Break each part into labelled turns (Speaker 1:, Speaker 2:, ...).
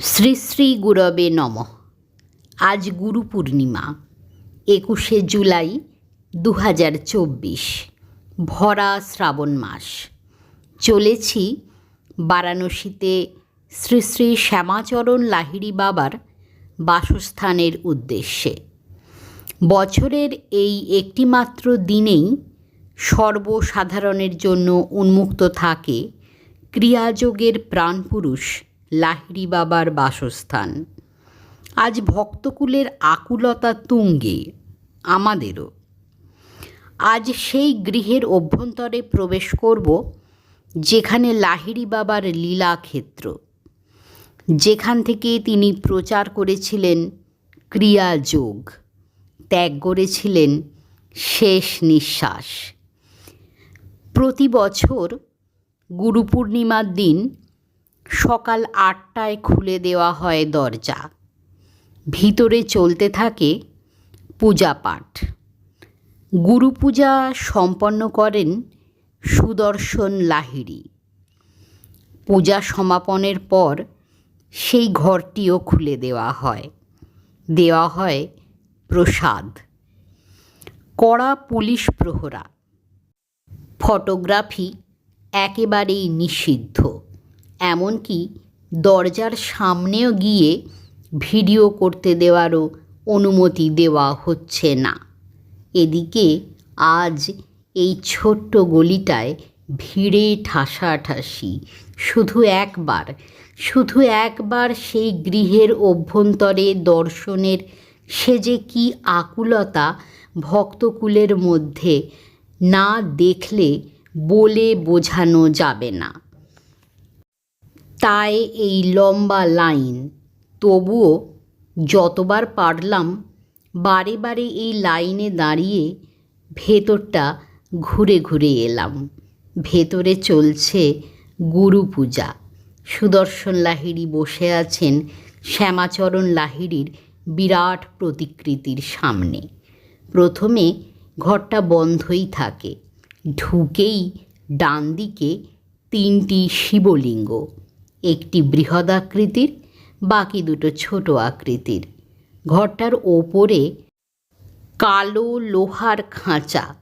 Speaker 1: শ্রী শ্রী গুরবে নম। আজ গুরু পূর্ণিমা, একুশে জুলাই দু হাজার চব্বিশ, ভরা শ্রাবণ মাস। চলেছি বারাণসীতে শ্রী শ্রী শ্যামাচরণ লাহিড়ী বাবার বাসস্থানের উদ্দেশ্যে। বছরের এই একটিমাত্র দিনেই সর্বসাধারণের জন্য উন্মুক্ত থাকে ক্রিয়াযোগের প্রাণপুরুষ লাহিড়ী বাবার বাসস্থান। আজ ভক্তকুলের আকুলতা তুঙ্গে আমাদেরও। আজ সেই গৃহের অভ্যন্তরে প্রবেশ করব, যেখানে লাহিড়ী বাবার লীলাক্ষেত্র। যেখান থেকে তিনি প্রচার করেছিলেন ক্রিয়াযোগ ত্যাগ করেছিলেন শেষ নিঃশ্বাস। প্রতি বছর গুরু পূর্ণিমার দিন সকাল আটটায় খুলে দেওয়া হয় দরজা। ভিতরে চলতে থাকে পূজা পাঠ। গুরু পূজা সম্পন্ন করেন সুদর্শন লাহিড়ী। পূজা সমাপনের পর সেই ঘরটিও খুলে দেওয়া হয়। দেওয়া হয় প্রসাদ। কড়া পুলিশ প্রহরা। ফটোগ্রাফি একেবারেই নিষিদ্ধ। এমনকি দরজার সামনেও গিয়ে ভিডিও করতে দেওয়ারও অনুমতি দেওয়া হচ্ছে না। এদিকে আজ এই ছোট্ট গলিটায় ভিড়ে ঠাসাঠাসি। শুধু একবার শুধু একবার সেই গৃহের অভ্যন্তরে দর্শনের সে যে কী আকুলতা ভক্তকুলের মধ্যে না দেখলে বলে বোঝানো যাবে না। তাই এই লম্বা লাইন। তবুও যতবার পারলাম বারে বারে এই লাইনে দাঁড়িয়ে ভেতরটা ঘুরে ঘুরে এলাম। ভেতরে চলছে গুরু পূজা। সুদর্শন লাহিড়ি বসে আছেন শ্যামাচরণ লাহিড়ির বিরাট প্রতিকৃতির সামনে। প্রথমে ঘরটা বন্ধই থাকে। ঢুকেই ডান দিকে তিনটি শিবলিঙ্গ। একটি বৃহৎ আকৃতির, বাকি দুটো ছোট আকৃতির। ঘরটার ওপরে কালো লোহার খাঁচা।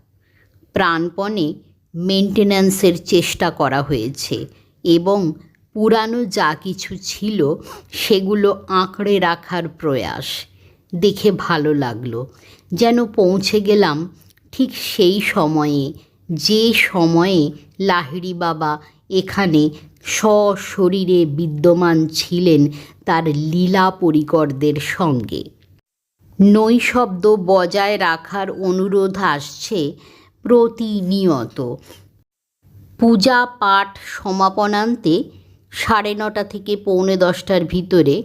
Speaker 1: প্রাণপণে মেনটেন্যান্সের চেষ্টা করা হয়েছে এবং পুরানো যা কিছু ছিল সেগুলো আঁকড়ে রাখার প্রয়াস। দেখে ভালো লাগল যেন পৌঁছে গেলাম ঠিক সেই সময়ে, যে সময়ে লাহিড়ী বাবা এখানে সশরীরে বিদ্যমান ছিলেন তার লীলা পরিকরদের সঙ্গে। নৈশব্দ বজায় রাখার অনুরোধ আসছে প্রতিনিয়ত। পূজা পাঠ সমাপনান্তে সাড়ে নটা থেকে পৌনে দশটার ভিতরে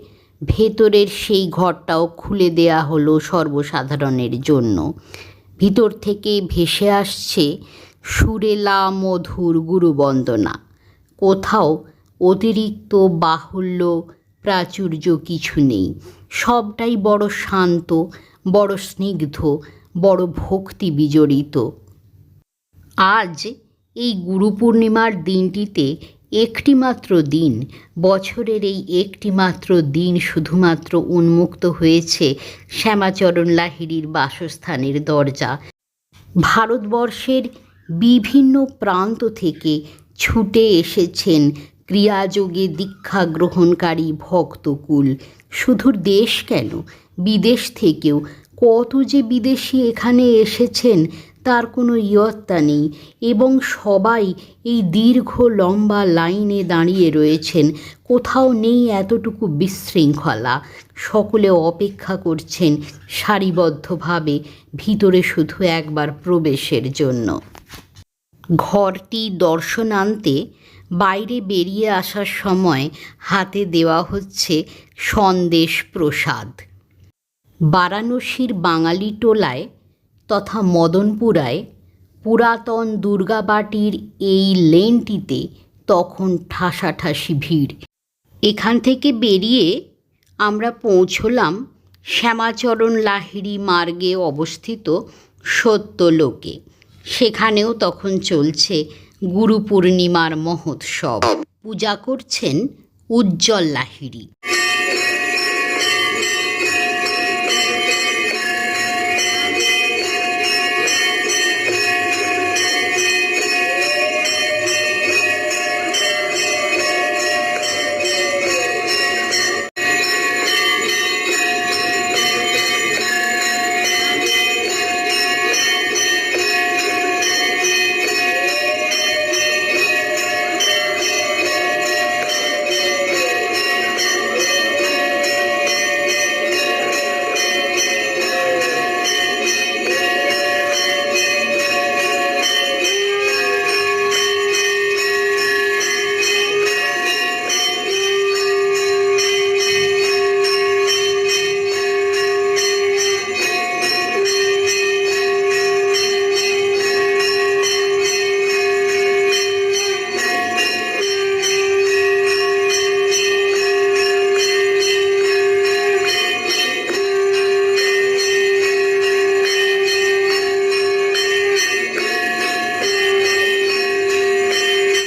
Speaker 1: ভেতরের সেই ঘরটাও খুলে দেয়া হলো সর্বসাধারণের জন্য। ভিতর থেকে ভেসে আসছে সুরেলা মধুর গুরুবন্দনা। কোথাও অতিরিক্ত বাহুল্য প্রাচুর্য কিছু নেই। সবটাই বড় শান্ত, বড় স্নিগ্ধ, বড় ভক্তি বিজড়িত। আজ এই গুরু পূর্ণিমার দিনটিতে একটিমাত্র দিন, বছরের এই একটিমাত্র দিন শুধুমাত্র উন্মুক্ত হয়েছে শ্যামাচরণ লাহিড়ির বাসস্থানের দরজা। ভারতবর্ষের বিভিন্ন প্রান্ত থেকে ছুটে এসেছেন ক্রিয়াযোগে দীক্ষা গ্রহণকারী ভক্তকুল। শুধু দেশ কেন? বিদেশ থেকেও। কত যে বিদেশি এখানে এসেছেন, তার কোনো ইয়ত্তা নেই এবং সবাই এই দীর্ঘ, লম্বা লাইনে দাঁড়িয়ে রয়েছেন। কোথাও নেই এতটুকু বিশৃঙ্খলা। সকলে অপেক্ষা করছেন সারিবদ্ধভাবে, ভিতরে শুধু একবার প্রবেশের জন্য। ঘরটি দর্শনান্তে বাইরে বেরিয়ে আসার সময় হাতে দেওয়া হচ্ছে সন্দেশ প্রসাদ বারাণসীর বাঙালি টোলায় তথা মদনপুরায় পুরাতন দুর্গাবাটির এই লেনটিতে তখন ঠাসাঠাসি ভিড়। এখান থেকে বেরিয়ে আমরা পৌঁছলাম শ্যামাচরণ লাহিড়ী মার্গে অবস্থিত সত্যলোকে। সেখানেও তখন চলছে গুরু পূর্ণিমার মহোৎসব। পূজা করছেন উজ্জ্বল লাহিড়ী।